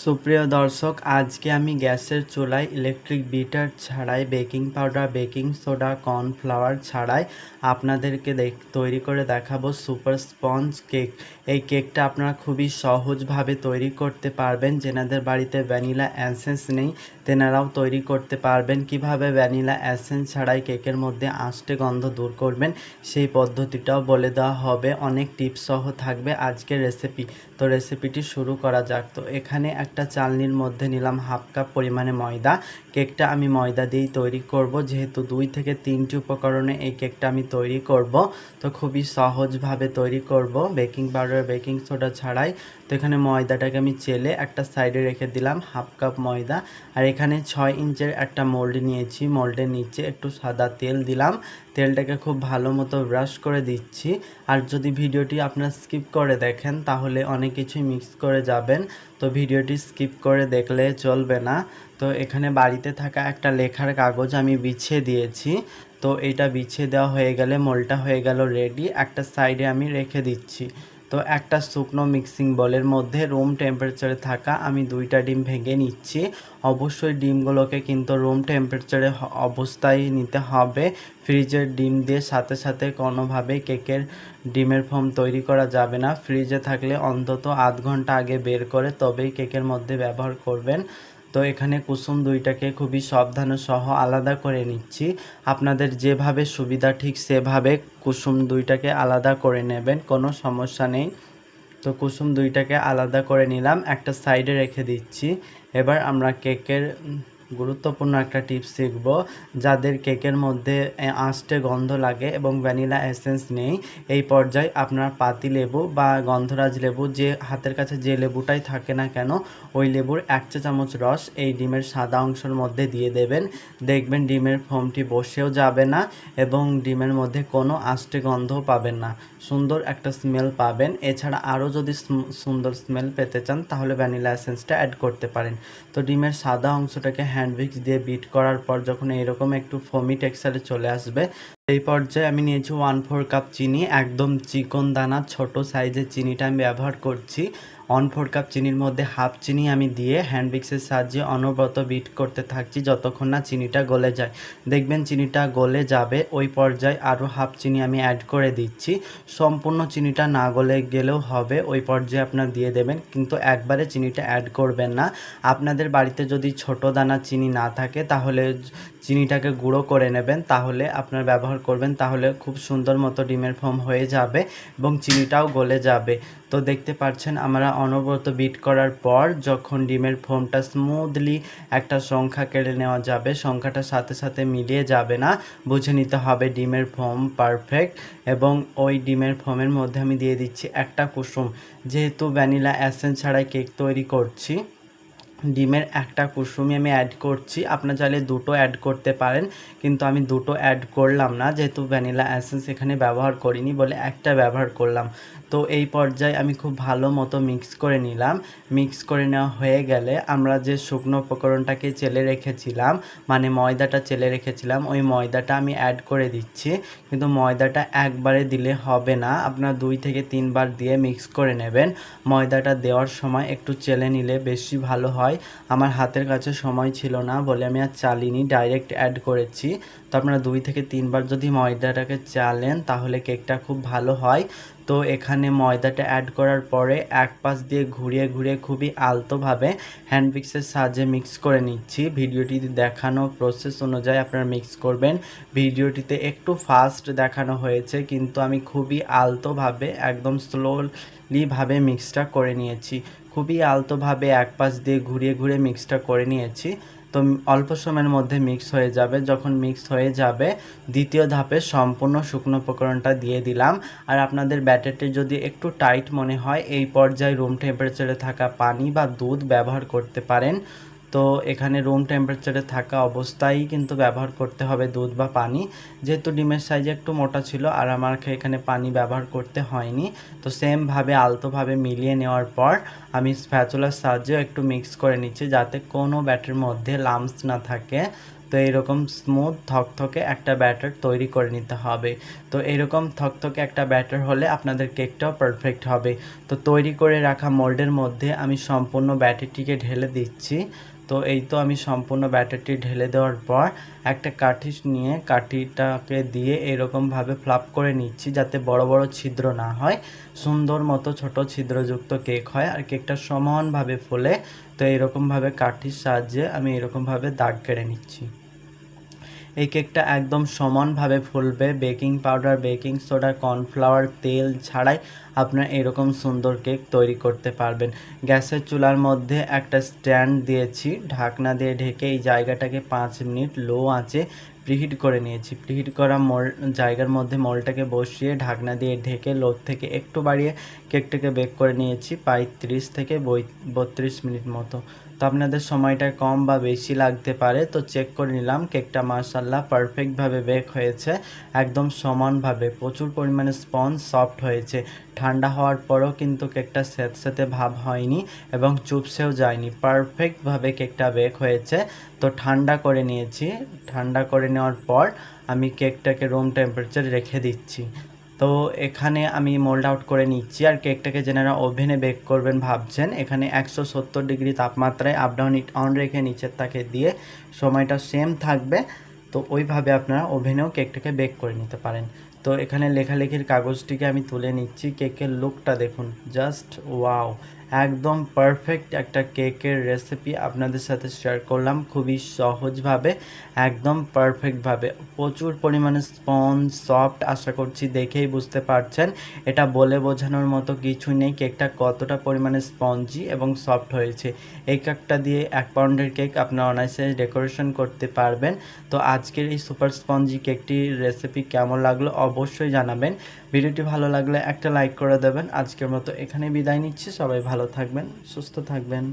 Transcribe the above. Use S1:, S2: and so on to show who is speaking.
S1: সুপ্রিয় দর্শক, আজকে আমি গ্যাসের চুলায় ইলেকট্রিক বিটার ছাড়াই baking powder baking soda cornflour ছাড়াই আপনাদেরকে তৈরি করে দেখাবো সুপার স্পঞ্জ কেক এই কেকটা আপনারা খুবই সহজভাবে তৈরি করতে পারবেন। যেনাদের বাড়িতে ভ্যানিলা অ্যাসেন্স নেই, তেনারাও তৈরি করতে পারবেন। কীভাবে ভ্যানিলা অ্যাসেন্স ছাড়াই কেকের মধ্যে আষ্টে গন্ধ দূর করবেন, সেই পদ্ধতিটাও বলে দেওয়া হবে। অনেক টিপস সহ থাকবে আজকের রেসিপি তো রেসিপিটি শুরু করা যাক। তো এখানে একটা চালনির মধ্যে নিলাম হাফ কাপ পরিমাণে ময়দা। কেকটা আমি ময়দা দিয়েই তৈরি করব, যেহেতু দুই থেকে তিনটি উপকরণে এই কেকটা আমি তৈরি করব। তো খুবই সহজভাবে তৈরি করব, বেকিং পাউডার, বেকিং সোডা ছাড়াই। তো এখানে ময়দাটাকে আমি চেলে একটা সাইডে রেখে দিলাম হাফ কাপ ময়দা। আর এখানে ছয় ইঞ্চের একটা মোল্ড নিয়েছি, মোল্ডের নিচে একটু সাদা তেল দিলাম। তেলটাকে খুব ভালো মতো ব্রাশ করে দিচ্ছি। আর যদি ভিডিওটি আপনার স্কিপ করে দেখেন, তাহলে অনেক কিছুই মিক্স করে যাবেন। তো ভিডিওটি স্কিপ করে দেখলে চলবে না। তো এখানে বাড়িতে থাকা একটা লেখার কাগজ আমি বিছিয়ে দিয়েছি। তো এটা বিছিয়ে দেওয়া হয়ে গেলে, মোলটা হয়ে গেল রেডি। একটা সাইডে আমি রেখে দিচ্ছি। তো একটা শুকনো মিক্সিং বলের মধ্যে রুম টেম্পারেচারে থাকা আমি দুইটা ডিম ভেঙে নিচ্ছি। অবশ্যই ডিমগুলোকে কিন্তু রুম টেম্পারেচারে অবস্থায় নিতে হবে। ফ্রিজের ডিম দিয়ে সাথে সাথে কোনোভাবেই কেকের ডিমের ফোম তৈরি করা যাবে না। ফ্রিজে থাকলে অন্তত আধ ঘণ্টা আগে বের করে তবেই কেকের মধ্যে ব্যবহার করবেন। তো এখানে কুসুম দুইটাকে খুবই সাবধান সহ আলাদা করে নিচ্ছি। আপনাদের যেভাবে সুবিধা ঠিক সেভাবে কুসুম দুইটাকে আলাদা করে নেবেন, কোনো সমস্যা নেই। তো কুসুম দুইটাকে আলাদা করে নিলাম, একটা সাইডে রেখে দিচ্ছি। এবার আমরা কেকের গুরুত্বপূর্ণ একটা টিপস শিখব। যাদের কেকের মধ্যে আঁশটে গন্ধ লাগে এবং ভ্যানিলা এসেন্স নেই, এই পর্যায়ে আপনার পাতি লেবু বা গন্ধরাজ লেবু, যে হাতের কাছে যে লেবুটাই থাকে না কেন, ওই লেবুর এক চা চামচ রস এই ডিমের সাদা অংশের মধ্যে দিয়ে দেবেন। দেখবেন ডিমের ফোমটি বসেও যাবে না এবং ডিমের মধ্যে কোনো আষ্টে গন্ধও পাবেন না। সুন্দর একটা স্মেল পাবেন। এছাড়া আরও যদি সুন্দর স্মেল পেতে চান, তাহলে ভ্যানিলা এসেন্সটা অ্যাড করতে পারেন। তো ডিমের সাদা অংশটাকে হ্যান্ড দিয়ে বিট করার পর যখন এরকম একটু ফমি টেক্সচারে চলে আসবে এই পর্যায়ে আমি নিয়েছি ওয়ান ফোর কাপ চিনি, একদম চিকন দানা, ছোট সাইজের চিনিটা আমি ব্যবহার করছি। ওয়ান ফোর কাপ চিনির মধ্যে হাফ চিনি আমি দিয়ে হ্যান্ড মিক্সের সাহায্যে অনবরত বিট করতে থাকছি যতক্ষণ না চিনিটা গলে যায়। দেখবেন চিনিটা গলে যাবে, ওই পর্যায়ে আরও হাফ চিনি আমি অ্যাড করে দিচ্ছি। সম্পূর্ণ চিনিটা না গলে গেলেও হবে, ওই পর্যায়ে আপনার দিয়ে দেবেন, কিন্তু একবারে চিনিটা অ্যাড করবেন না। আপনাদের বাড়িতে যদি ছোট দানা চিনি না থাকে, তাহলে চিনিটাকে গুঁড়ো করে নেবেন, তাহলে আপনার ব্যবহার করবেন, তাহলে খুব সুন্দর মতো ডিমের ফর্ম হয়ে যাবে এবং চিনিটাও গলে যাবে। তো দেখতে পাচ্ছেন, আমরা অনবরত বিট করার পর যখন ডিমের ফোমটা স্মুথলি একটা সংখ্যা কেড়ে নেওয়া যাবে, সংখ্যাটার সাথে সাথে মিলিয়ে যাবে না, বুঝে নিতে হবে ডিমের ফোম পারফেক্ট এবং ওই ডিমের ফোমের মধ্যে আমি দিয়ে দিচ্ছি একটা কুসুম। যেহেতু ভ্যানিলা অ্যাসেন্স ছাড়াই কেক তৈরি করছি ডিমের একটা কুসুমি আমি অ্যাড করছি। আপনার চাইলে দুটো অ্যাড করতে পারেন, কিন্তু আমি দুটো অ্যাড করলাম না, যেহেতু ভ্যানিলা অ্যাসেন্স এখানে ব্যবহার করিনি বলে একটা ব্যবহার করলাম। তো এই পর্যায়ে আমি খুব ভালো মতো মিক্স করে নিলাম। মিক্স করে নেওয়া হয়ে গেলে আমরা যে শুকনো উপকরণটাকে চেলে রেখেছিলাম মানে ময়দাটা চেলে রেখেছিলাম, ওই ময়দাটা আমি অ্যাড করে দিচ্ছি। কিন্তু ময়দাটা একবারে দিলে হবে না। আপনার দুই থেকে তিনবার দিয়ে মিক্স করে নেবেন। ময়দাটা দেওয়ার সময় একটু চেলে নিলে বেশি ভালো হয়। আমার হাতের কাছে সময় ছিল না বলে আমি আর চালিনি ডাইরেক্ট অ্যাড করেছি। তো আপনারা দুই থেকে তিনবার যদি ময়দাটাকে চালেন, তাহলে কেকটা খুব ভালো হয়। তো এখানে ময়দাটা অ্যাড করার পরে এক পাশ দিয়ে ঘুরিয়ে ঘুরিয়ে খুবই আলতোভাবে হ্যান্ড মিক্সের সাহায্যে মিক্স করে নিচ্ছি। ভিডিওটি দেখানো প্রসেস অনুযায়ী আপনারা মিক্স করবেন। ভিডিওটিতে একটু ফাস্ট দেখানো হয়েছে, কিন্তু আমি খুবই আলতোভাবে, একদম স্লোলিভাবে মিক্সটা করে নিয়েছি। খুবই আলতোভাবে এক পাশ দিয়ে ঘুরিয়ে ঘুরিয়ে মিক্সটা করে নিয়েছি। তো অল্প সময়ের মধ্যে মিক্স হয়ে যাবে। যখন মিক্স হয়ে যাবে, দ্বিতীয় ধাপে সম্পূর্ণ শুকনো উপকরণটা দিয়ে দিলাম। আর আপনাদের ব্যাটারটি যদি একটু টাইট মনে হয়, এই পর্যায়ে রুম টেম্পারেচারে থাকা পানি বা দুধ ব্যবহার করতে পারেন। তো এখানে রুম টেম্পারেচারে থাকা অবস্থায় কিন্তু ব্যবহার করতে হবে দুধ বা পানি। যেহেতু ডিমের সাইজ একটু মোটা ছিল, আর আমাকে এখানে পানি ব্যবহার করতে হয়নি। তো সেমভাবে আলতোভাবে মিলিয়ে নেওয়ার পর আমি স্প্যাচুলার সাহায্যেও একটু মিক্স করে নিচ্ছি, যাতে কোনো ব্যাটের মধ্যে লামস না থাকে। তো এইরকম স্মুথ থকথকে একটা ব্যাটার তৈরি করে নিতে হবে। তো এরকম থকথকে একটা ব্যাটার হলে আপনাদের কেকটাও পারফেক্ট হবে। তো তৈরি করে রাখা মোল্ডের মধ্যে আমি সম্পূর্ণ ব্যাটারটিকে ঢেলে দিচ্ছি। তো এই তো আমি সম্পূর্ণ ব্যাটারটি ঢেলে দেওয়ার পর একটা কাঠি নিয়ে কাঠিটাকে দিয়ে এরকমভাবে ফ্লাপ করে নিচ্ছি যাতে বড় বড় ছিদ্র না হয়, সুন্দর মতো ছোট ছিদ্রযুক্ত কেক হয় আর কেকটা সমানভাবে ফোলে। তো এরকমভাবে কাঠির সাহায্যে আমি এরকমভাবে দাগ কেড়ে নিচ্ছি। এই কেকটা একদম সমানভাবে ফুলবে। Baking powder, baking soda, cornflour, তেল ছাড়াই আপনার এরকম সুন্দর কেক তৈরি করতে পারবেন। গ্যাসের চুলার মধ্যে একটা স্ট্যান্ড দিয়েছি, ঢাকনা দিয়ে ঢেকে এই জায়গাটাকে পাঁচ মিনিট লো আঁচে প্রিহিট করে নিয়েছি। প্রিহিট করা মল জায়গার মধ্যে মলটাকে বসিয়ে ঢাকনা দিয়ে ঢেকে লো থেকে একটু বাড়িয়ে কেকটাকে বেক করে নিয়েছি প্রায় তিরিশ থেকে বত্রিশ মিনিট মতো। তো আপনাদের সময়টা কম বা বেশি লাগতে পারে, তো চেক করে নিলাম। কেকটা মার্শাল্লাহ পারফেক্টভাবে বেক হয়েছে, একদম সমানভাবে। প্রচুর পরিমাণে স্পঞ্জ সফট হয়েছে। ঠান্ডা হওয়ার পরও কিন্তু কেকটা স্যাঁতস্যাঁতে ভাব হয়নি এবং চুপসেও যায়নি। পারফেক্টভাবে কেকটা বেক হয়েছে। তো ঠান্ডা করে নিয়েছি। ঠান্ডা করে নেওয়ার পর আমি কেকটাকে রুম টেম্পারেচার রেখে দিচ্ছি। তো এখানে আমি মোল্ড আউট করে নিচ্ছি আর কেকটাকে যেনারা ওভেনে বেক করবেন ভাবছেন। এখানে একশো সত্তর ডিগ্রি তাপমাত্রায় আপডাউন অন রেখে নিচের তাকে দিয়ে সময়টা সেম থাকবে। তো ওইভাবে আপনারা ওভেনেও কেকটাকে বেক করে নিতে পারেন। তো এখানে লেখালেখির কাগজটিকে আমি তুলে নিচ্ছি কেকের লুকটা দেখুন। Just wow. একদম পারফেক্ট একটা কেকের রেসিপি আপনাদের সাথে শেয়ার করলাম খুবই সহজভাবে, একদম পারফেক্টভাবে। প্রচুর পরিমাণে স্পঞ্জ, সফট আশা করছি দেখেই বুঝতে পারছেন। এটা বলে বোঝানোর মতো কিছু নেই, কেকটা কতটা পরিমাণে স্পঞ্জি এবং সফট হয়েছে। এই কেকটা দিয়ে এক পাউন্ডের কেক আপনার অনায়াসে ডেকোরেশন করতে পারবেন। তো আজকের এই সুপার স্পঞ্জি কেকটির রেসিপি কেমন লাগল অবশ্যই জানাবেন। ভিডিওটি ভালো লাগলে একটা লাইক করে দেবেন। আজকের মতো এখানে বিদায় নিচ্ছি। সবাই ভালো থাকবেন, সুস্থ থাকবেন।